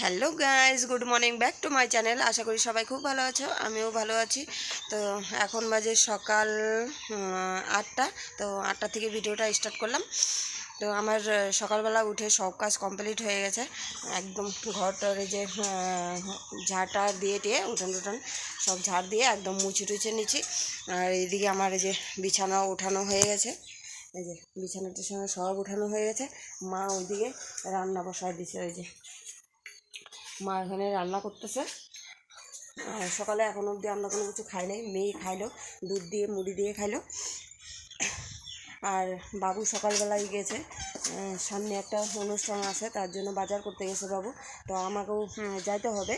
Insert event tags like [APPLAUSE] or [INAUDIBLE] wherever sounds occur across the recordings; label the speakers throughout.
Speaker 1: Hello guys good morning back to my channel. আশা করি সবাই খুব ভালো আছো, আমিও ভালো আছি। তো এখন বাজে সকাল আটটা। তো আটটা থেকে ভিডিওটা স্টার্ট করলাম। তো আমার সকালবেলা উঠে সব কাজ কমপ্লিট হয়ে গেছে। একদম ঘরটার যে ঝাড়টা দিয়ে টিয়ে, উঠান টুঠান সব ঝাড় দিয়ে একদম মুছে টুছে নিচ্ছি। আর এইদিকে আমার যে বিছানা ওঠানো হয়ে গেছে। এই যে বিছানা টিছানা সব উঠানো হয়ে গেছে। মা ওইদিকে রান্না বসায় দিছে, ওই যে মা এখানে রান্না করতেছে। সকালে এখন অবধি আমরা কোনো কিছু খাই নাই, মেয়ে খাইলো, দুধ দিয়ে, মুড়ি দিয়ে খাইলো। আর বাবু সকালবেলায় গেছে সামনে একটা অনুষ্ঠান আছে, তার জন্য বাজার করতে গেছে বাবু। তো আমাকেও যাইতে হবে।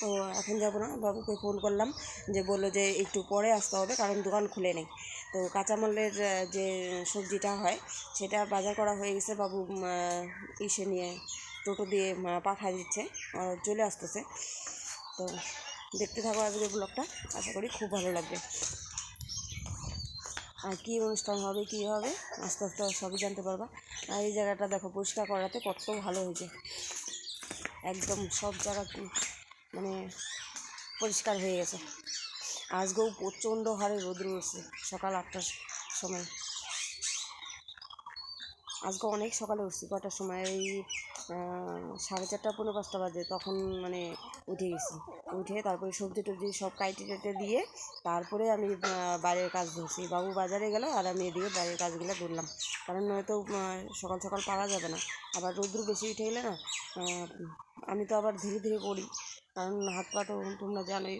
Speaker 1: তো এখন যাব না, বাবুকে ফোন করলাম যে বলল যে একটু পরে আসতে হবে, কারণ দোকান খুলে নেই। তো কাঁচামালের যে সবজিটা হয়, সেটা বাজার করা হয়ে গেছে বাবু ইসে নিয়ে। টোটো দিয়ে পাঠায় দিচ্ছে চলে আসতেছে। তো দেখতে থাকো আজকের ব্লগটা আশা করি খুব ভালো লাগবে। আর কী অনুষ্ঠান হবে, কী হবে, আস্তে আস্তে সবই জানতে পারবা। আর এই জায়গাটা দেখো পরিষ্কার করাতে কত ভালো হয়েছে। একদম সব জায়গা মানে পরিষ্কার হয়ে গেছে। আজকেও প্রচণ্ড হারে রোদ্র উঠছে সকাল আটটার সময়। আজকে অনেক সকালে উঠছি কটার সময়? এই সাড়ে চারটা পনেরো পাঁচটা বাজে, তখন মানে উঠে গেছি। উঠে তারপরে সবজি টবজি সব কাইটে টাইটে দিয়ে তারপরে আমি বাইরের কাজ ধরছি। বাবু বাজারে গেল আর আমি এদিকে বাইরের কাজগুলো ধরলাম। কারণ নয়তো সকাল সকাল পারা যাবে না। আবার রোদ্রু বেশি উঠে গেলে না আমি তো আবার ধীরে ধীরে করি কারণ হাত পা তো তোমরা জানোই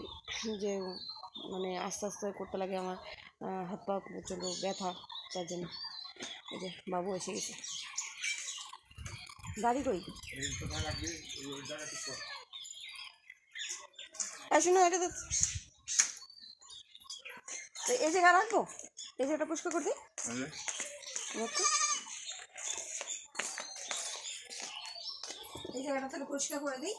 Speaker 1: যে মানে আস্তে আস্তে করতে লাগে আমার হাত পা প্রচণ্ড ব্যথা। তার জন্য এই যে বাবু এসে গেছে। গাড়ি কই শোনো, এটা তো এই জায়গা রাখব এই জায়গাটা পরিষ্কার করে দিই। এই জায়গাটা তাহলে পরিষ্কার করে দিই।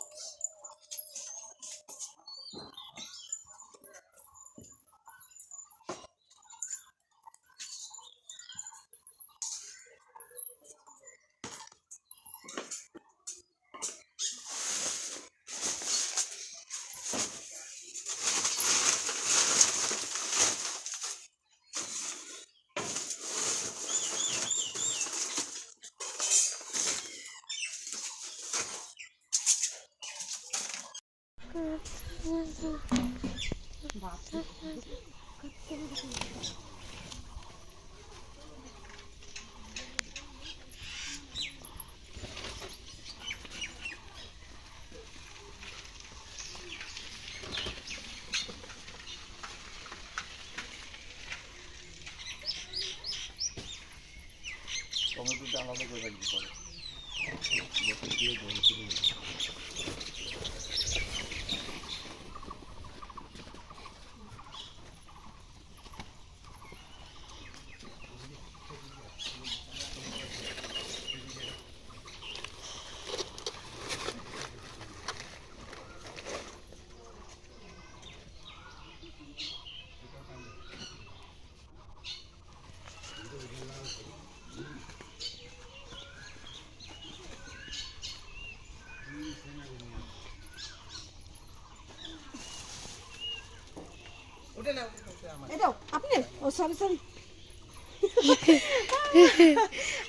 Speaker 2: টমেটোটা আলাদা করে রাখবি পরে।
Speaker 1: এটাও আপনি ও সরি সরি [LAUGHS]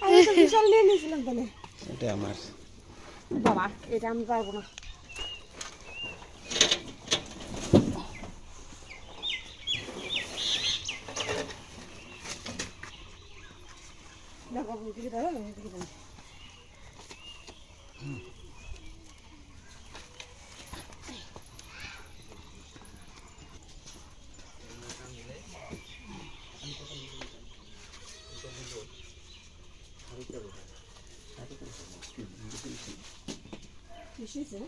Speaker 1: আমি তো বিশাল নিয়ে নিয়েছিলাম তাহলে।
Speaker 2: এটা আমার।
Speaker 1: বাবা এটা আমি পারব না। দেখো দিকে আমি দিকে দাঁড়ান কিসেছে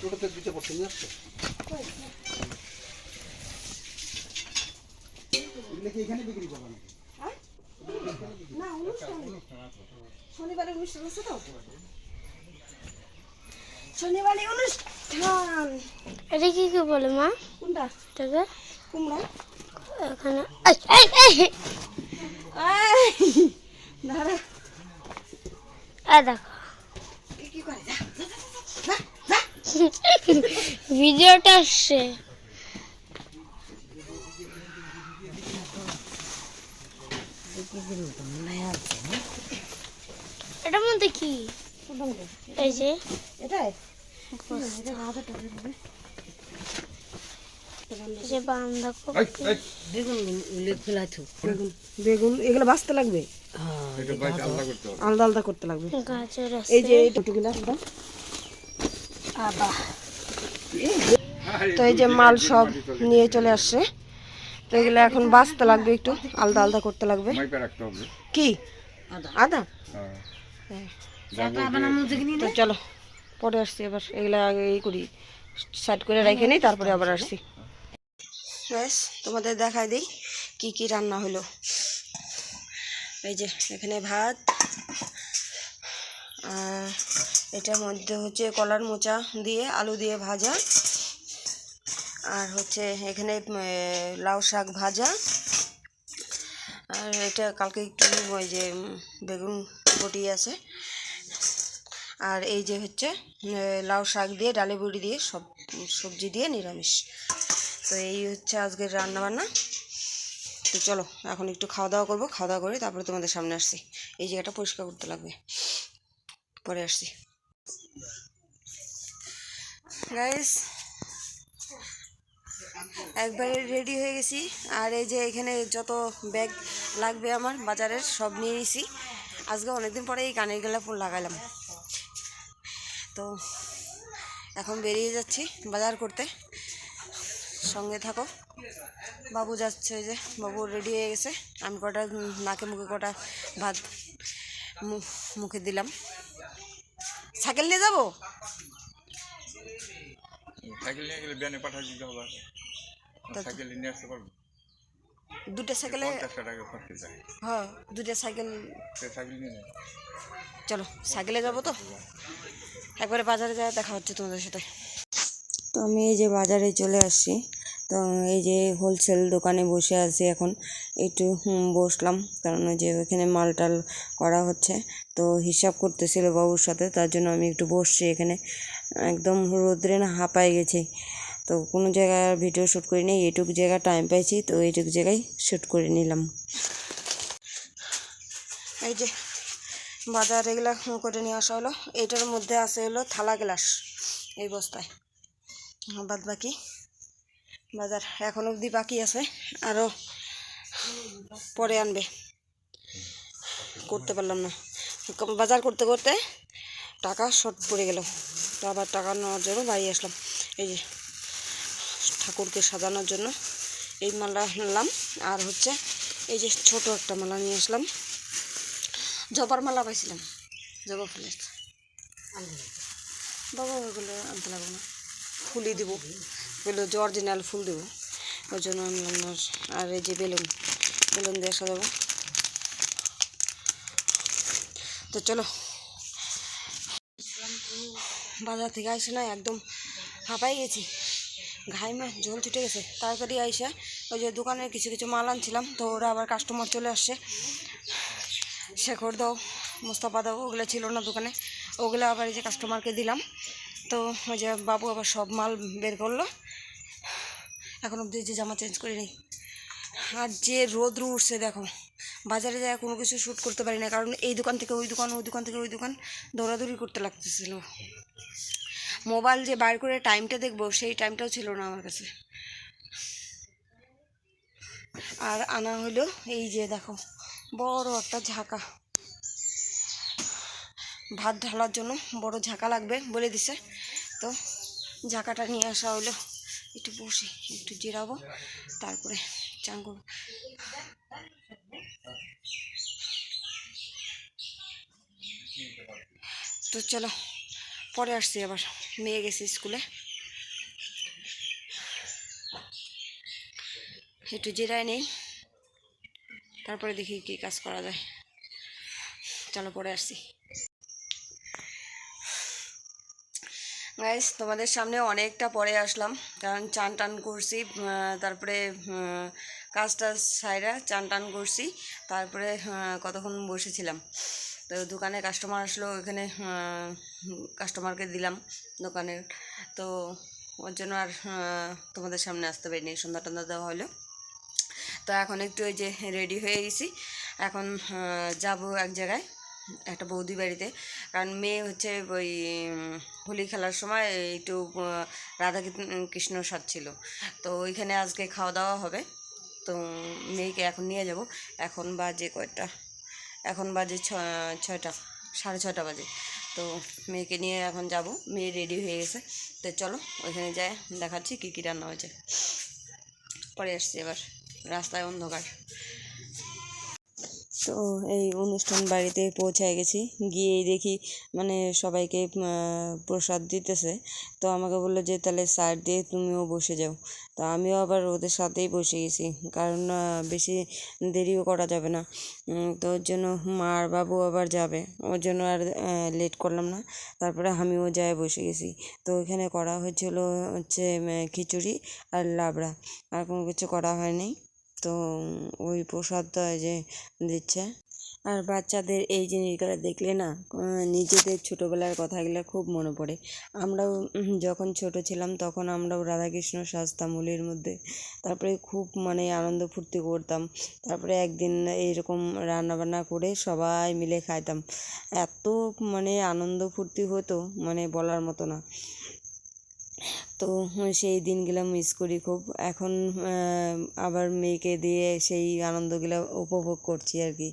Speaker 2: টোটোতে দিতে পারছ না আসছো এগুলো কি এখানে বিক্রি করব নাকি
Speaker 1: না অনুষ্ঠান শনিবারে অনুষ্ঠান আছে তো শনিবারে অনুষ্ঠান
Speaker 3: এটা কি কি বলে মা?
Speaker 1: কোনটা? কুমড়া।
Speaker 3: এখানে। দেখো। ভিডিওটা আসছে। এটার মধ্যে কি? এই যে।
Speaker 1: এটাই?
Speaker 3: যে বাঁধাকপি
Speaker 1: বেগুন বেগুন। এগুলো বাঁচতে লাগবে? আলাদা আলাদা করতে লাগবে।
Speaker 3: গাজর আছে।
Speaker 1: এই যে এই তো এই যে মাল সব নিয়ে চলে আসছে। তো এগুলো এখন বাঁচতে লাগবে একটু আলাদা আলাদা করতে লাগবে। কি? আদা। হ্যাঁ। তো চলো পরে আসছি এবার। এগুলো আগে এই করি সাইড করে রেখে নিই তারপরে আবার আসছি। ব্যাস তোমাদের দেখাই দিই কি কি রান্না হলো। এই যে, এখানে ভাত এটার মধ্যে হচ্ছে কলার মোচা দিয়ে আলু দিয়ে ভাজা, আর হচ্ছে এখানে লাউ শাক ভাজা, আর এটা কালকে একটু, ওই যে বেগুন বটি আছে, আর এই যে হচ্ছে লাউ শাক দিয়ে, ডালে বড়ি দিয়ে সব, সবজি দিয়ে নিরামিষ। তো এই হচ্ছে আজকের রান্না বান্না তো চলো, এখন একটু খাওয়া দাওয়া করব। খাওয়া দাওয়া করে তারপরে তোমাদের সামনে আসছি। এই জায়গাটা পরিষ্কার করতে লাগবে। পরে আসছি। গাইস একবারে রেডি হয়ে গেছি। আর এই যে এখানে যত ব্যাগ লাগবে আমার বাজারের, সব নিয়ে নিছি। আজকে অনেকদিন পরে এই কানের গেলা ফুল লাগালাম। তো এখন বেরিয়ে যাচ্ছি বাজার করতে। সঙ্গে থাকো। বাবু যাচ্ছে ওই যে বাবু রেডি হয়ে গেছে। আমি কটা নাকে মুখে কটা ভাত মুখে দিলাম। সাইকেল নিয়ে যাব?
Speaker 4: সাইকেল নিয়ে গেলে ব্যানে পাঠিয়ে দিতে হবে। সাইকেল নিয়ে আসতে পারব।
Speaker 1: দুটো সাইকেলে হ্যাঁ দুটো সাইকেল চলো সাইকেলে যাব তো? একবারে বাজারে যায় দেখা হচ্ছে তোমাদের সাথে। আমি এই যে বাজারে চলে আসছি। তো এই যে হোলসেল দোকানে বসে আছি এখন। একটু বসলাম। কারণ ওই যে ওখানে মাল টাল করা হচ্ছে। তো হিসাব করতেছিল বাবুর সাথে, তার জন্য আমি একটু বসছি এখানে। একদম রোদ্রে না হাঁপায় গেছি। তো কোনো জায়গায় আর ভিডিও শ্যুট করিনি এইটুকু জায়গায় টাইম পাইছি, তো এইটুকু জায়গায় শ্যুট করে নিলাম। এই যে বাজার এগুলা করে নিয়ে আসা হলো। এটার মধ্যে আছে হলো থালা গ্লাস এই বস্তায়। বাদ বাকি। বাজার এখন অবধি বাকি আছে আরও পরে আনবে। করতে পারলাম না। বাজার করতে করতে টাকা শর্ট পড়ে গেল। আবার টাকা নেওয়ার জন্য বাড়ি আসলাম। এই যে ঠাকুরকে সাজানোর জন্য এই মালা নিলাম আর হচ্ছে এই যে ছোট একটা মালা নিয়ে আসলাম। জবার মালা পাইছিলাম। জবা ফুলের। বাবা, ওগুলো আনতে লাগবে না। ফুলই দিব। ওগুলো যে অরিজিনাল ফুল দেবো। ওই জন্য আর এই যে বেলুন বেলুন দিয়ে সাজাবো। তো চলো। বাজার থেকে আসে না একদম হাঁপাই গেছি। ঘাই মা, জল ছুটে গেছে। তাড়াতাড়ি আইসে ওই যে দোকানের কিছু কিছু মাল আনছিলাম, তো ওরা আবার কাস্টমার চলে আসছে। শেখর দাও, মুস্তাফা দাও, ওগুলো ছিল না দোকানে। ওগুলো আবার এই যে কাস্টমারকে দিলাম। তো ওই যে বাবু আবার সব মাল বের করল। এখন অব্দি যে জামা চেঞ্জ করে নিই আর যে রোদ্র উঠছে দেখো, বাজারে যায় কোনো কিছু শ্যুট করতে পারি না, কারণ এই দোকান থেকে ওই দোকান ওই দোকান থেকে ওই দোকান দৌড়াদৌড়ি করতে লাগতেছিল। মোবাইল যে বাইর করে টাইমটা দেখব, সেই টাইমটাও ছিল না আমার কাছে। আর আনা হলো এই যে দেখো, বড় একটা ঝাঁকা। ভাত ঢালার জন্য বড় ঝাঁকা লাগবে বলে দিছে। তো ঝাঁকাটা নিয়ে আসা হলো একটু বসে, একটু জিরাবো, তারপরে চান করব। তো চলো, পরে আসছি আবার। মেয়ে গেছে স্কুলে। একটু জিরায় নেই। তারপরে দেখি কি কাজ করা যায়। চলো, পরে আসছি। গাইস তোমাদের সামনে অনেকটা পরে আসলাম। কারণ চান টান করছি তারপরে আহ, কাজ টাজ সাইরা চান টান করছি তারপরে কতক্ষণ বসেছিলাম। তো দোকানে কাস্টমার আসলো এখানে কাস্টমারকে দিলাম দোকানের তো ওর জন্য আর তোমাদের সামনে আসতে পারিনি সন্ধ্যা টন্ধা দেওয়া হলো। তো এখন একটু ওই যে রেডি হয়ে গেছি। এখন যাব এক জায়গায়। একটা বৌদি বাড়িতে। কারণ মেয়ে হচ্ছে ওই, হোলি খেলার সময় একটু রাধা কৃষ্ণ সাজছিল তো ওইখানে আজকে খাওয়া দাওয়া হবে। তো মেয়েকে এখন নিয়ে যাব। এখন বাজে কয়টা? এখন বাজে ছয়টা, সাড়ে ছয়টা বাজে। তো মেয়েকে নিয়ে এখন যাব। মেয়ে রেডি হয়ে গেছে। তো চলো, ওইখানে যাই, দেখাচ্ছি কী কী রান্না হয়েছে। পরে আসছি এবার। রাস্তায় অন্ধকার। এই অনুষ্ঠান বাড়িতে পৌঁছায় গেছি। গিয়েই দেখি মানে সবাইকে প্রসাদ দিতেছে। তো আমাকে বলল যে, তাহলে সাইড দিয়ে তুমিও বসে যাও। তো আমিও আবার ওদের সাথেই বসে গেছি। কারণ বেশি দেরিও করা যাবে না। তো ওর জন্য মা আর বাবু আবার যাবে। ওর জন্য আর লেট করলাম না। তারপরে আমিও যাই বসে গেছি। তো ওইখানে করা হয়েছিল হচ্ছে খিচুড়ি আর লাবড়া। আর কোনো কিছু করা হয়নি। তো ওই প্রসাদটা যে দিচ্ছে। আর বাচ্চাদের এই জিনিসগুলো দেখলে না নিজেদের ছোটোবেলার কথাগুলো খুব মনে পড়ে। আমরাও যখন ছোট ছিলাম তখন আমরাও রাধাকৃষ্ণ সাজতাম মধ্যে তারপরে খুব মানে আনন্দ ফুর্তি করতাম। তারপরে একদিন এইরকম রান্নাবান্না করে সবাই মিলে খাইতাম। এত মানে আনন্দ ফুর্তি হতো মানে বলার মতো না। তো সেই দিনগুলো মিস করি খুব। এখন আবার মেয়েকে দিয়ে সেই আনন্দগুলো উপভোগ করছি আর কি।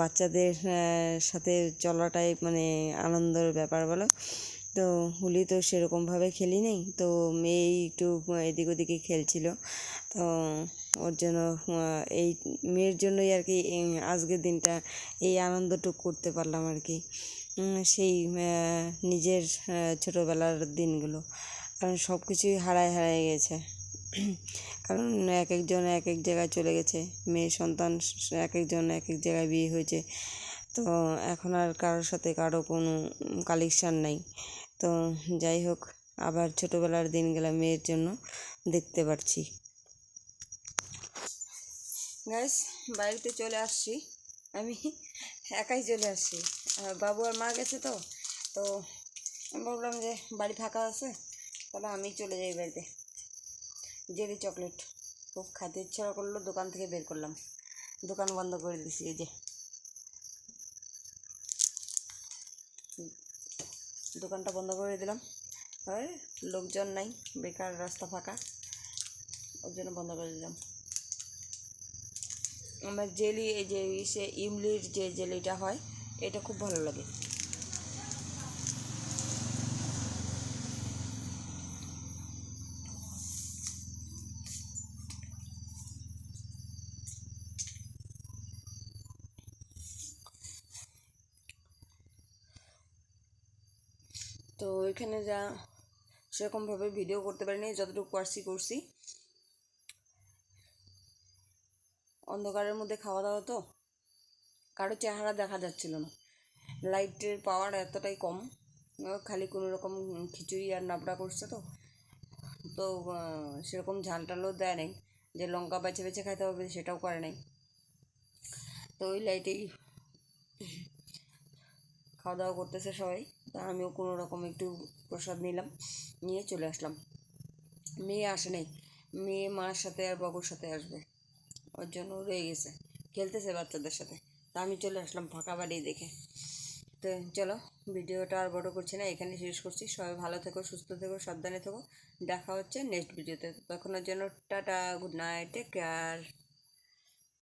Speaker 1: বাচ্চাদের সাথে চলাটাই মানে আনন্দের ব্যাপার বলো। তো হোলি তো সেরকমভাবে খেলি নেই। তো মেয়ে একটু এদিক ওদিকে খেলছিল। তো ওর জন্য এই মেয়ের জন্যই আর কি আজকের দিনটা, এই আনন্দটুকু করতে পারলাম আর কি। সেই নিজের ছোটোবেলার দিনগুলো। কারণ সব কিছুই হারায় হারায় গেছে। কারণ এক একজন এক এক জায়গায় চলে গেছে। মেয়ে, সন্তান, এক একজন এক এক জায়গায় বিয়ে হয়েছে। তো এখন আর কারোর সাথে কারও কোনো কালেকশান নাই। তো যাই হোক, আবার ছোটোবেলার দিনগুলো মেয়ের জন্য দেখতে পারছি। গ্যাস বাড়িতে চলে আসছি। আমি একাই চলে আসছি। বাবু আর মা গেছে তো তো আমি ভাবলাম যে বাড়ি ফাঁকা আছে, তাহলে আমি চলে যাই বাড়িতে। জেলি চকলেট, খুব খাতে ইচ্ছা করল, দোকান থেকে বের করলাম। দোকান বন্ধ করে দিছি, এই যে। দোকানটা বন্ধ করে দিলাম। আর লোকজন নাই, বেকার, রাস্তা ফাঁকা, ওর জন্য বন্ধ করে দিলাম। আমার জেলি, এই যে ইমলির যে জেলিটা হয় এটা খুব ভালো লাগে। তো এখানে যা সেরকমভাবে ভিডিও করতে পারিনি, যতটুকু পারছি করছি। অন্ধকারের মধ্যে খাওয়া দাওয়া তো? কারও চেহারা দেখা যাচ্ছিল না। লাইটের পাওয়ার এতটাই কম খালি কোনো রকম খিচুড়ি আর নাবড়া করছে তো। তো সেরকম ঝাল টালও দেয় নাই, যে লঙ্কা বেছে বেছে খাইতে হবে সেটাও করে নাই। তো ওই লাইটেই খাওয়া দাওয়া করতেছে সবাই। তা আমিও কোনো রকম একটু প্রসাদ নিলাম, নিয়ে চলে আসলাম। মেয়ে আসে নাই, মেয়ে মার সাথে আর বাবুর সাথে আসবে, ওর জন্য রয়ে গেছে। খেলতেছে বাচ্চাদের সাথে। তা আমি চলে আসলাম ফাঁকা বাড়ি দেখে। তো চলো, ভিডিওটা আর বড় করছি না, এখানে শেষ করছি। সবাই ভালো থেকো, সুস্থ থেকো, সাবধানে থেকো। দেখা হচ্ছে নেক্সট ভিডিওতে তখনের জন্য tata good night take care